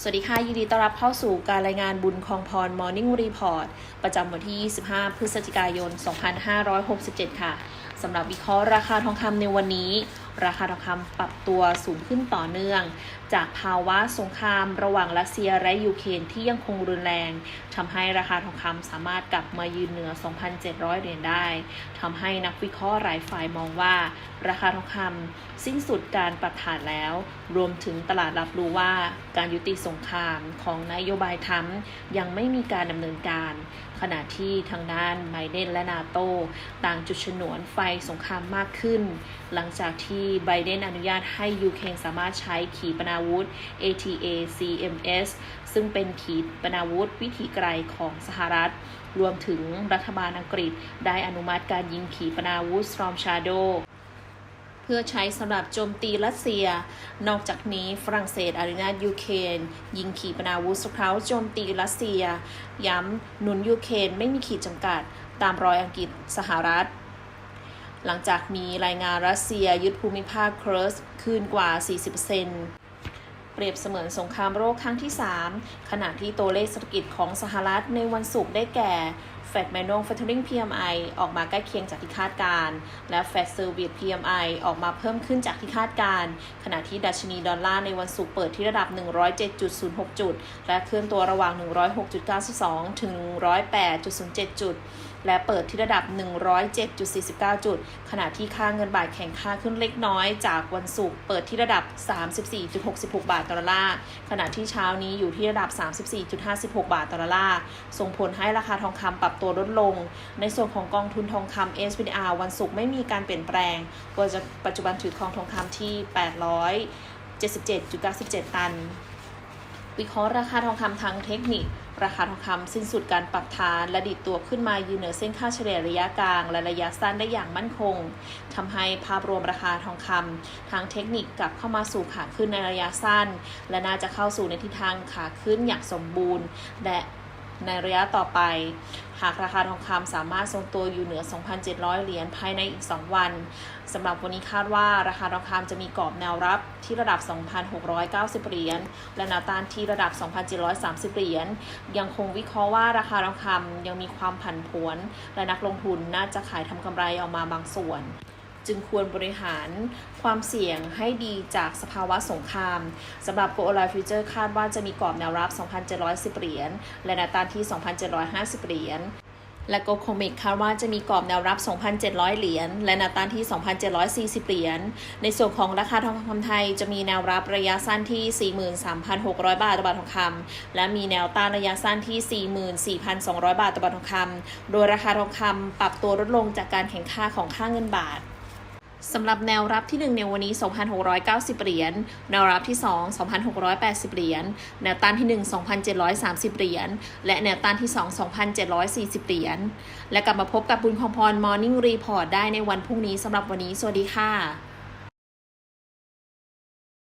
สวัสดีค่ะ ยินดีต้อนรับเข้าสู่การรายงานบุญคลองพร Morning Report ประจำวันที่ 25 พฤศจิกายน 2567 ค่ะ สำหรับวิเคราะห์ราคาทองคำในวันนี้ ราคาทองคำปรับตัวสูงขึ้นต่อเนื่อง จากภาวะสงครามระหว่างรัสเซียและยูเครนที่ยังคงรุนแรงทำให้ราคาทองคำสามารถกลับมายืนเหนือ 2,700 เหรียญได้ทำให้นักวิเคราะห์หลายฝ่ายมองว่า ราคาทองคำสิ้นสุดการปรับฐานแล้ว รวมถึงตลาดรับรู้ว่าการยุติสงครามของนโยบายทรัมยังไม่มีการดำเนินการ ขณะที่ทางด้านไบเดนและนาโตต่างจุดฉนวนไฟสงครามมากขึ้น หลังจากที่ไบเดนอนุญาตให้ยูเครนสามารถใช้ขีปนาวุธ ATACMS ซึ่งเป็นขีปนาวุธวิถีไกลของสหรัฐ รวมถึงรัฐบาลอังกฤษได้อนุมัติการยิงขีปนาวุธ Storm Shadow เพื่อใช้สำหรับโจมตีรัสเซีย นอกจากนี้ฝรั่งเศสอนุญาตยูเครนยิงขีปนาวุธสเคราโจมตีรัสเซีย ย้ำหนุนยูเครนไม่มีขีดจำกัด ตามรอยอังกฤษสหรัฐ หลังจากมีรายงานรัสเซียยึดภูมิภาคเครสคืนกว่า 40%เปรียบเสมือนสงครามโรคครั้งที่ 3 ขณะที่ตัวเลขเศรษฐกิจของสหรัฐในวันศุกร์ได้แก่ Fed Manufacturing PMI ออกมาใกล้เคียงจากที่คาดการณ์และ Fed Service PMI ออกมาเพิ่มขึ้นจากที่คาดการณ์ขณะที่ดัชนีดอลลาร์ในวันศุกร์เปิดที่ระดับ 107.06 จุด และเคลื่อนตัวระหว่าง 106.92 ถึง 108.07 จุดและเปิดที่ระดับ 107.49 จุด ขณะที่ค่าเงินบาทแข็งค่าขึ้นเล็กน้อยจากวันศุกร์เปิดที่ระดับ 34.66 บาทต่อดอลลาร์ ขณะที่เช้านี้อยู่ที่ระดับ 34.56 บาทต่อดอลลาร์ ส่งผลให้ราคาทองคำปรับตัวลดลง ในส่วนของกองทุนทองคำ SPDR วันศุกร์ไม่มีการเปลี่ยนแปลงปัจจุบันถือครองทองคำที่ 877.97 ตัน วิเคราะห์ราคาทองคำทางเทคนิค ราคาทองคำสิ้นสุดการปรับฐานและดิดตัวขึ้นมายืนเหนือเส้นค่าเฉลี่ยระยะกลาง และระยะสั้นได้อย่างมั่นคงทำให้ภาพรวมราคาทองคำทางเทคนิคกลับเข้ามาสู่ขาขึ้นในระยะสั้น และน่าจะเข้าสู่ในทิศทางขาขึ้นอย่างสมบูรณ์ และ ในระยะต่อไป หากราคาทองคำสามารถทรงตัวอยู่เหนือ 2,700 เหรียญภายในอีก 2 วันสำหรับวันนี้คาดว่าราคาทองคำจะมีกรอบแนวรับที่ระดับ 2,690 เหรียญและแนวต้านที่ระดับ 2,730 เหรียญยังคงวิเคราะห์ว่าราคาทองคำยังมีความผันผวน และนักลงทุนน่าจะขายทำกำไรออกมาบางส่วน จึงควรบริหารความเสี่ยงให้ดีจากสภาวะสงครามสำหรับ Go Live Future คาดว่าจะมีกรอบแนวรับ 2,710 เหรียญ และแนวต้านที่ 2,750 เหรียญและ Go Comic คาดว่าจะมีกรอบแนวรับ 2,700 เหรียญ และแนวต้านที่ 2,740 เหรียญ ในส่วนของราคาทองคำไทยจะมีแนวรับระยะสั้นที่ 43,600 บาทต่อบาททองคำ และมีแนวต้านระยะสั้นที่ 44,200 บาทต่อบาททองคำ โดยราคาทองคำปรับตัวลดลงจากการแข่งค่าของค่าเงินบาท สำหรับแนวรับที่ 1 ในวันนี้ 2,690 เหรียญ แนวรับที่ 2 2,680 เหรียญ แนวต้านที่ 1 2,730 เหรียญ และแนวต้านที่ 2 2,740 เหรียญ และกลับมาพบกับบุญคองพร Morning Report ได้ในวันพรุ่งนี้สำหรับวันนี้ สวัสดีค่ะ